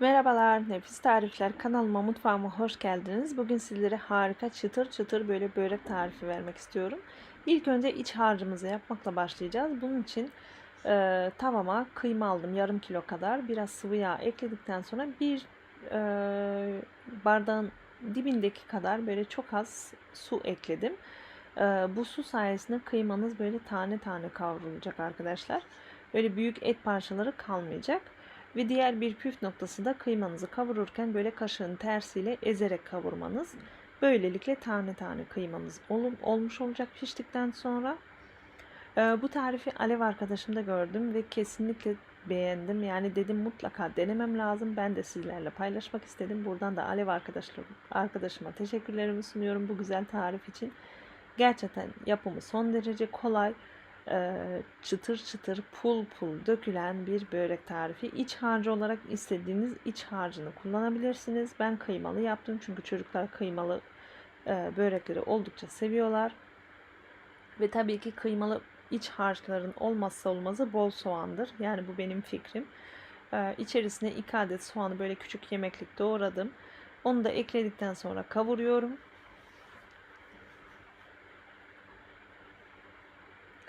Merhabalar, Nefis Tarifler kanalıma mutfağıma hoş geldiniz. Bugün sizlere harika çıtır çıtır böyle börek tarifi vermek istiyorum. İlk önce iç harcımızı yapmakla başlayacağız. Bunun için e, tavama kıyma aldım yarım kilo kadar. Biraz sıvı yağ ekledikten sonra bir e, bardağın dibindeki kadar böyle çok az su ekledim. E, bu su sayesinde kıymanız böyle tane tane kavrulacak arkadaşlar. Böyle büyük et parçaları kalmayacak. Ve diğer bir püf noktası da kıymanızı kavururken böyle kaşığın tersiyle ezerek kavurmanız. Böylelikle tane tane kıymanız ol, olmuş olacak piştikten sonra. Ee, bu tarifi Alev arkadaşımda gördüm ve kesinlikle beğendim. Yani dedim mutlaka denemem lazım. Ben de sizlerle paylaşmak istedim. Buradan da Alev arkadaşlarım, arkadaşıma teşekkürlerimi sunuyorum bu güzel tarif için. Gerçekten yapımı son derece kolay çıtır çıtır pul pul dökülen bir börek tarifi. İç harcı olarak istediğiniz iç harcını kullanabilirsiniz. Ben kıymalı yaptım çünkü çocuklar kıymalı börekleri oldukça seviyorlar. Ve tabii ki kıymalı iç harçların olmazsa olmazı bol soğandır. Yani bu benim fikrim. İçerisine 2 adet soğanı böyle küçük yemeklik doğradım. Onu da ekledikten sonra kavuruyorum.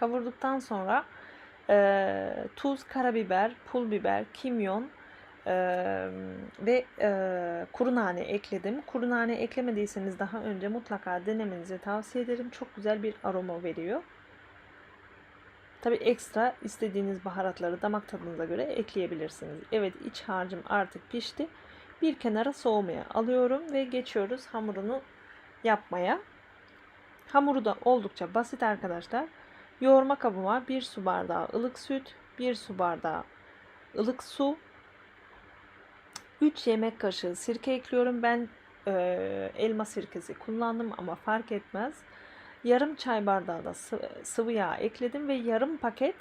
Kavurduktan sonra e, tuz, karabiber, pul biber, kimyon e, ve e, kuru nane ekledim. Kuru nane eklemediyseniz daha önce mutlaka denemenizi tavsiye ederim. Çok güzel bir aroma veriyor. Tabi ekstra istediğiniz baharatları damak tadınıza göre ekleyebilirsiniz. Evet iç harcım artık pişti. Bir kenara soğumaya alıyorum ve geçiyoruz hamurunu yapmaya. Hamuru da oldukça basit arkadaşlar. Yoğurma kabıma 1 su bardağı ılık süt, 1 su bardağı ılık su, 3 yemek kaşığı sirke ekliyorum. Ben e, elma sirkesi kullandım ama fark etmez. Yarım çay bardağı da sıvı yağ ekledim ve yarım paket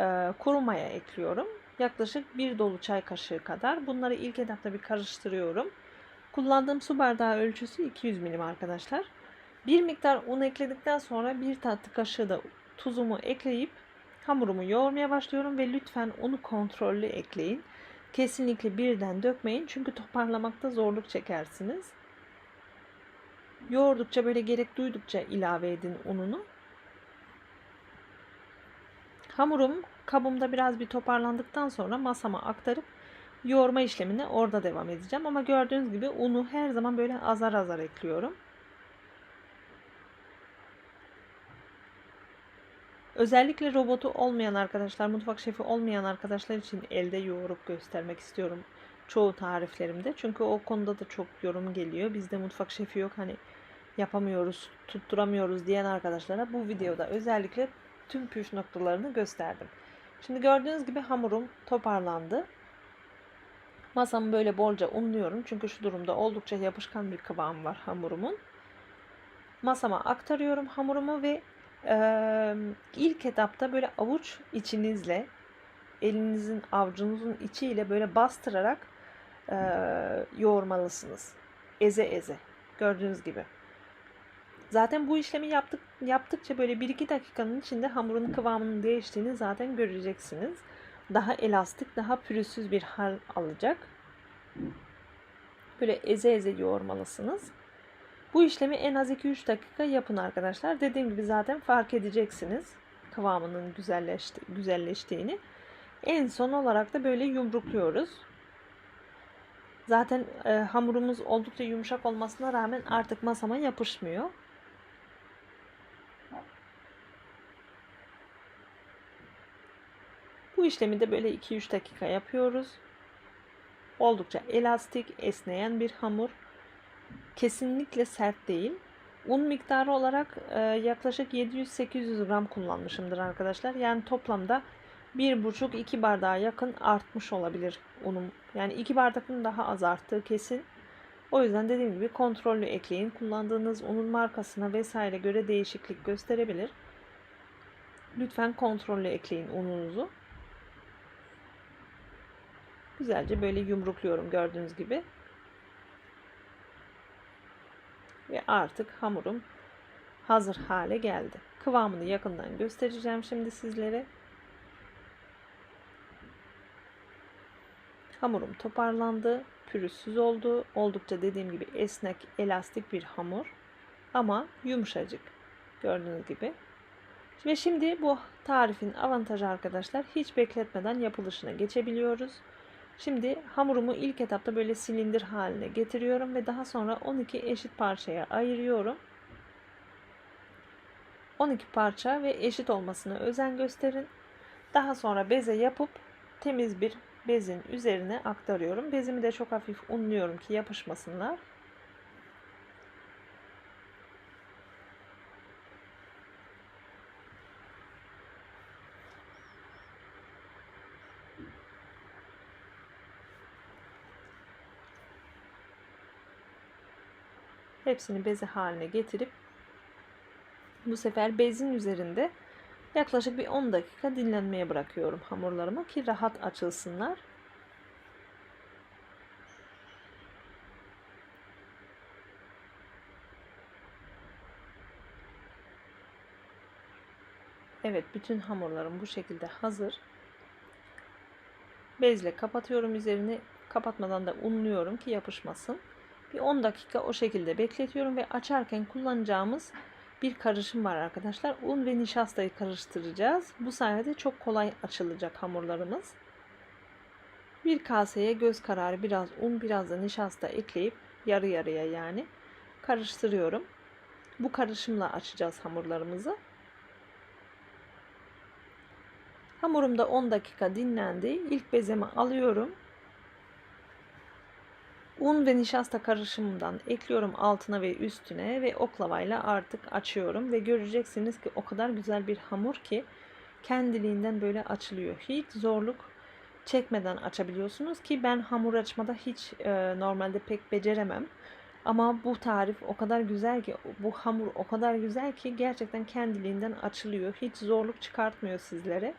e, kuru maya ekliyorum. Yaklaşık bir dolu çay kaşığı kadar. Bunları ilk etapta bir karıştırıyorum. Kullandığım su bardağı ölçüsü 200 milim arkadaşlar. Bir miktar un ekledikten sonra bir tatlı kaşığı da tuzumu ekleyip hamurumu yoğurmaya başlıyorum ve lütfen unu kontrollü ekleyin. Kesinlikle birden dökmeyin çünkü toparlamakta zorluk çekersiniz. Yoğurdukça böyle gerek duydukça ilave edin ununu. Hamurum kabımda biraz bir toparlandıktan sonra masama aktarıp yoğurma işlemine orada devam edeceğim. Ama gördüğünüz gibi unu her zaman böyle azar azar ekliyorum. Özellikle robotu olmayan arkadaşlar, mutfak şefi olmayan arkadaşlar için elde yoğurup göstermek istiyorum çoğu tariflerimde. Çünkü o konuda da çok yorum geliyor. Bizde mutfak şefi yok hani yapamıyoruz, tutturamıyoruz diyen arkadaşlara bu videoda özellikle tüm püf noktalarını gösterdim. Şimdi gördüğünüz gibi hamurum toparlandı. Masamı böyle bolca unluyorum. Çünkü şu durumda oldukça yapışkan bir kıvam var hamurumun. Masama aktarıyorum hamurumu ve ilk etapta böyle avuç içinizle elinizin avucunuzun içiyle böyle bastırarak e, yoğurmalısınız. Eze eze. Gördüğünüz gibi. Zaten bu işlemi yaptık, yaptıkça böyle 1-2 dakikanın içinde hamurun kıvamının değiştiğini zaten göreceksiniz. Daha elastik, daha pürüzsüz bir hal alacak. Böyle eze eze yoğurmalısınız. Bu işlemi en az 2-3 dakika yapın arkadaşlar. Dediğim gibi zaten fark edeceksiniz kıvamının güzelleşti, güzelleştiğini. En son olarak da böyle yumrukluyoruz. Zaten e, hamurumuz oldukça yumuşak olmasına rağmen artık masama yapışmıyor. Bu işlemi de böyle 2-3 dakika yapıyoruz. Oldukça elastik, esneyen bir hamur. Kesinlikle sert değil. Un miktarı olarak e, yaklaşık 700-800 gram kullanmışımdır arkadaşlar. Yani toplamda 1,5-2 bardağa yakın artmış olabilir unum. Yani 2 bardakın daha az arttığı kesin. O yüzden dediğim gibi kontrollü ekleyin. Kullandığınız unun markasına vesaire göre değişiklik gösterebilir. Lütfen kontrollü ekleyin ununuzu. Güzelce böyle yumrukluyorum gördüğünüz gibi. Ve artık hamurum hazır hale geldi. Kıvamını yakından göstereceğim şimdi sizlere. Hamurum toparlandı, pürüzsüz oldu. Oldukça dediğim gibi esnek, elastik bir hamur ama yumuşacık. Gördüğünüz gibi. Ve şimdi bu tarifin avantajı arkadaşlar hiç bekletmeden yapılışına geçebiliyoruz. Şimdi hamurumu ilk etapta böyle silindir haline getiriyorum ve daha sonra 12 eşit parçaya ayırıyorum. 12 parça ve eşit olmasına özen gösterin. Daha sonra beze yapıp temiz bir bezin üzerine aktarıyorum. Bezimi de çok hafif unluyorum ki yapışmasınlar. Hepsini beze haline getirip bu sefer bezin üzerinde yaklaşık bir 10 dakika dinlenmeye bırakıyorum hamurlarımı ki rahat açılsınlar. Evet bütün hamurlarım bu şekilde hazır. Bezle kapatıyorum üzerini kapatmadan da unluyorum ki yapışmasın. Bir 10 dakika o şekilde bekletiyorum ve açarken kullanacağımız bir karışım var arkadaşlar. Un ve nişastayı karıştıracağız. Bu sayede çok kolay açılacak hamurlarımız. Bir kaseye göz kararı biraz un biraz da nişasta ekleyip yarı yarıya yani karıştırıyorum. Bu karışımla açacağız hamurlarımızı. Hamurum da 10 dakika dinlendi. İlk bezemi alıyorum. Un ve nişasta karışımından ekliyorum altına ve üstüne ve oklavayla artık açıyorum ve göreceksiniz ki o kadar güzel bir hamur ki kendiliğinden böyle açılıyor. Hiç zorluk çekmeden açabiliyorsunuz ki ben hamur açmada hiç e, normalde pek beceremem. Ama bu tarif o kadar güzel ki bu hamur o kadar güzel ki gerçekten kendiliğinden açılıyor. Hiç zorluk çıkartmıyor sizlere.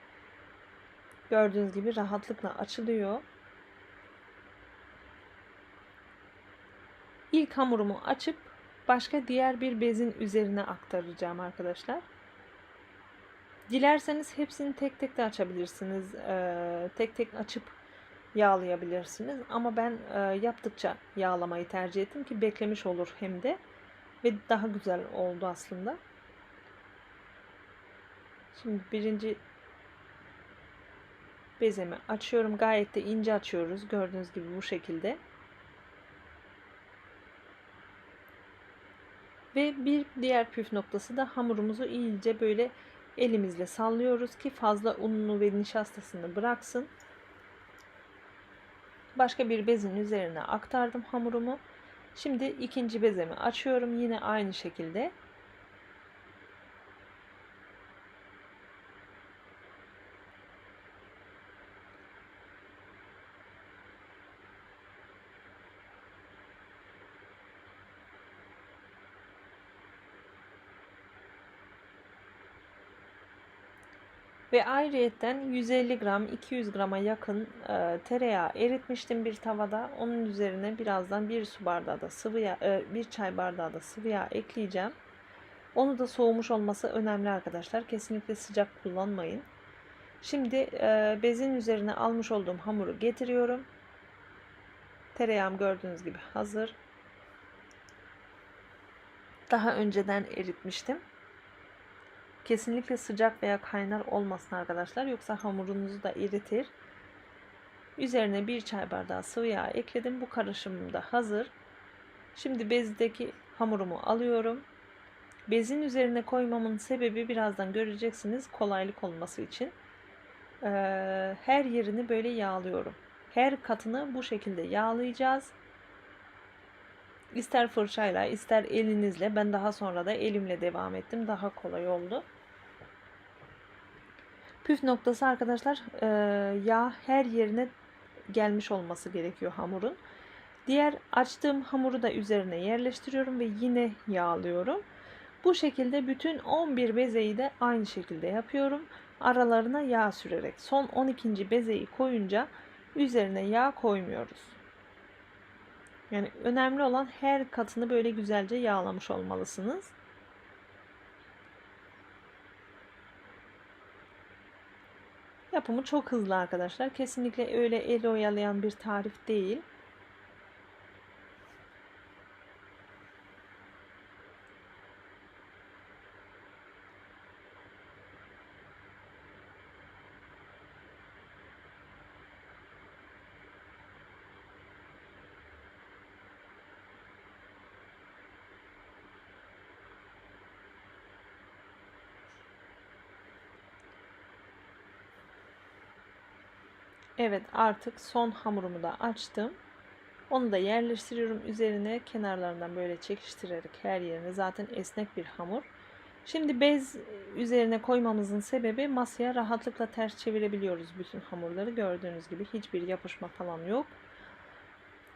Gördüğünüz gibi rahatlıkla açılıyor. İlk hamurumu açıp başka diğer bir bezin üzerine aktaracağım arkadaşlar. Dilerseniz hepsini tek tek de açabilirsiniz. Tek tek açıp yağlayabilirsiniz. Ama ben yaptıkça yağlamayı tercih ettim ki beklemiş olur hem de. Ve daha güzel oldu aslında. Şimdi birinci bezemi açıyorum. Gayet de ince açıyoruz. Gördüğünüz gibi bu şekilde. Ve bir diğer püf noktası da hamurumuzu iyice böyle elimizle sallıyoruz ki fazla ununu ve nişastasını bıraksın. Başka bir bezin üzerine aktardım hamurumu. Şimdi ikinci bezemi açıyorum. Yine aynı şekilde Ve ayrıyetten 150 gram 200 grama yakın e, tereyağı eritmiştim bir tavada. Onun üzerine birazdan bir su bardağı da sıvı yağ, e, bir çay bardağı da sıvı yağ ekleyeceğim. Onu da soğumuş olması önemli arkadaşlar. Kesinlikle sıcak kullanmayın. Şimdi e, bezin üzerine almış olduğum hamuru getiriyorum. Tereyağım gördüğünüz gibi hazır. Daha önceden eritmiştim. Kesinlikle sıcak veya kaynar olmasın arkadaşlar. Yoksa hamurunuzu da eritir. Üzerine bir çay bardağı sıvı yağ ekledim. Bu karışımım da hazır. Şimdi bezdeki hamurumu alıyorum. Bezin üzerine koymamın sebebi birazdan göreceksiniz kolaylık olması için. Ee, her yerini böyle yağlıyorum. Her katını bu şekilde yağlayacağız. İster fırçayla ister elinizle ben daha sonra da elimle devam ettim. Daha kolay oldu. Püf noktası arkadaşlar e, yağ her yerine gelmiş olması gerekiyor hamurun. Diğer açtığım hamuru da üzerine yerleştiriyorum ve yine yağlıyorum. Bu şekilde bütün 11 bezeyi de aynı şekilde yapıyorum. Aralarına yağ sürerek. Son 12. bezeyi koyunca üzerine yağ koymuyoruz. Yani önemli olan her katını böyle güzelce yağlamış olmalısınız. Yapımı çok hızlı arkadaşlar. Kesinlikle öyle el oyalayan bir tarif değil. Evet artık son hamurumu da açtım. Onu da yerleştiriyorum üzerine kenarlarından böyle çekiştirerek her yerine zaten esnek bir hamur. Şimdi bez üzerine koymamızın sebebi masaya rahatlıkla ters çevirebiliyoruz bütün hamurları. Gördüğünüz gibi hiçbir yapışma falan yok.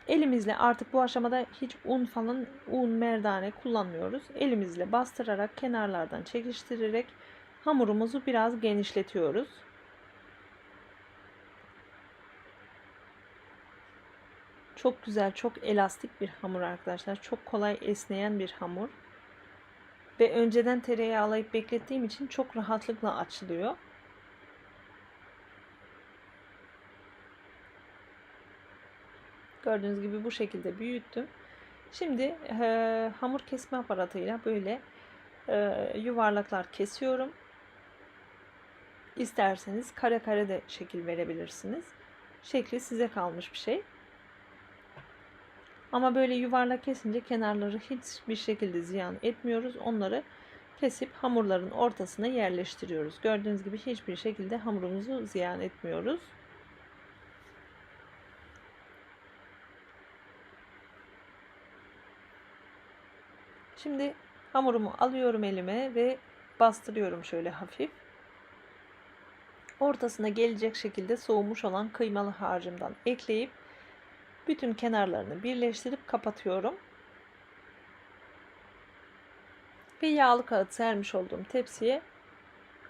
Elimizle artık bu aşamada hiç un falan un merdane kullanmıyoruz. Elimizle bastırarak kenarlardan çekiştirerek hamurumuzu biraz genişletiyoruz. Çok güzel, çok elastik bir hamur arkadaşlar. Çok kolay esneyen bir hamur. Ve önceden tereyağı alayıp beklettiğim için çok rahatlıkla açılıyor. Gördüğünüz gibi bu şekilde büyüttüm. Şimdi e, hamur kesme aparatıyla böyle e, yuvarlaklar kesiyorum. İsterseniz kare kare de şekil verebilirsiniz. Şekli size kalmış bir şey. Ama böyle yuvarlak kesince kenarları hiçbir şekilde ziyan etmiyoruz. Onları kesip hamurların ortasına yerleştiriyoruz. Gördüğünüz gibi hiçbir şekilde hamurumuzu ziyan etmiyoruz. Şimdi hamurumu alıyorum elime ve bastırıyorum şöyle hafif. Ortasına gelecek şekilde soğumuş olan kıymalı harcımdan ekleyip bütün kenarlarını birleştirip kapatıyorum. Ve yağlı kağıt sermiş olduğum tepsiye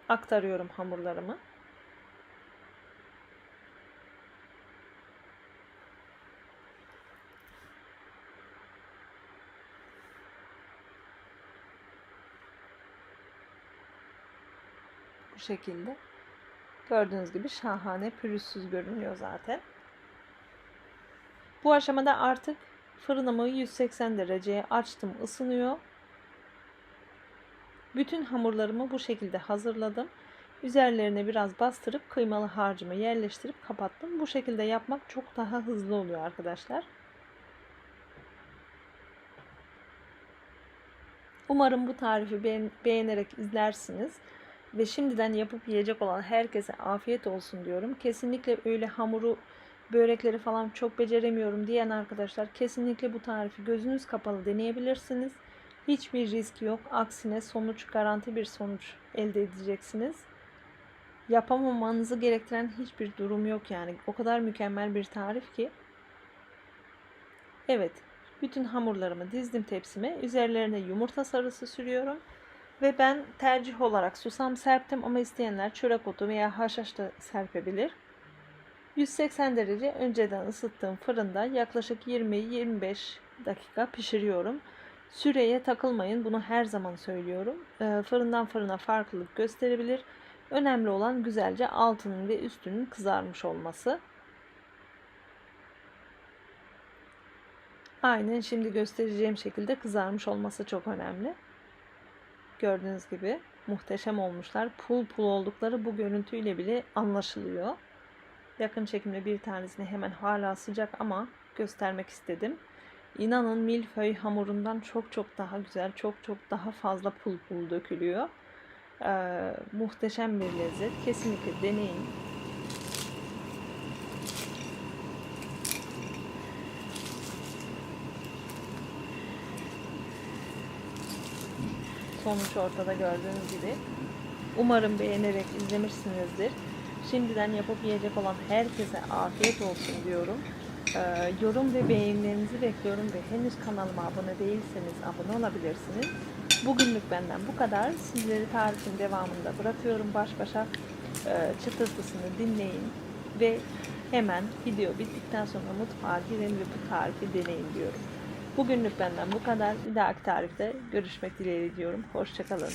aktarıyorum hamurlarımı. Bu şekilde. Gördüğünüz gibi şahane pürüzsüz görünüyor zaten. Bu aşamada artık fırınımı 180 dereceye açtım ısınıyor. Bütün hamurlarımı bu şekilde hazırladım. Üzerlerine biraz bastırıp kıymalı harcımı yerleştirip kapattım. Bu şekilde yapmak çok daha hızlı oluyor arkadaşlar. Umarım bu tarifi beğenerek izlersiniz. Ve şimdiden yapıp yiyecek olan herkese afiyet olsun diyorum. Kesinlikle öyle hamuru börekleri falan çok beceremiyorum diyen arkadaşlar kesinlikle bu tarifi gözünüz kapalı deneyebilirsiniz. Hiçbir risk yok. Aksine sonuç garanti bir sonuç elde edeceksiniz. Yapamamanızı gerektiren hiçbir durum yok yani. O kadar mükemmel bir tarif ki. Evet. Bütün hamurlarımı dizdim tepsime. Üzerlerine yumurta sarısı sürüyorum. Ve ben tercih olarak susam serptim ama isteyenler çörek otu veya haşhaş da serpebilir. 180 derece önceden ısıttığım fırında yaklaşık 20-25 dakika pişiriyorum. Süreye takılmayın. Bunu her zaman söylüyorum. Ee, fırından fırına farklılık gösterebilir. Önemli olan güzelce altının ve üstünün kızarmış olması. Aynen şimdi göstereceğim şekilde kızarmış olması çok önemli. Gördüğünüz gibi muhteşem olmuşlar. Pul pul oldukları bu görüntüyle bile anlaşılıyor. Yakın çekimde bir tanesini hemen hala sıcak ama göstermek istedim. İnanın milföy hamurundan çok çok daha güzel, çok çok daha fazla pul pul dökülüyor. Ee, muhteşem bir lezzet. Kesinlikle deneyin. Sonuç ortada gördüğünüz gibi. Umarım beğenerek izlemişsinizdir. Şimdiden yapıp yiyecek olan herkese afiyet olsun diyorum. Ee, yorum ve beğenilerinizi bekliyorum ve henüz kanalıma abone değilseniz abone olabilirsiniz. Bugünlük benden bu kadar. Sizleri tarifin devamında bırakıyorum baş başa. Ee, çıtırtısını dinleyin ve hemen video bittikten sonra mutfağa girin ve bu tarifi deneyin diyorum. Bugünlük benden bu kadar. Bir dahaki tarifte görüşmek dileğiyle diyorum. Hoşçakalın.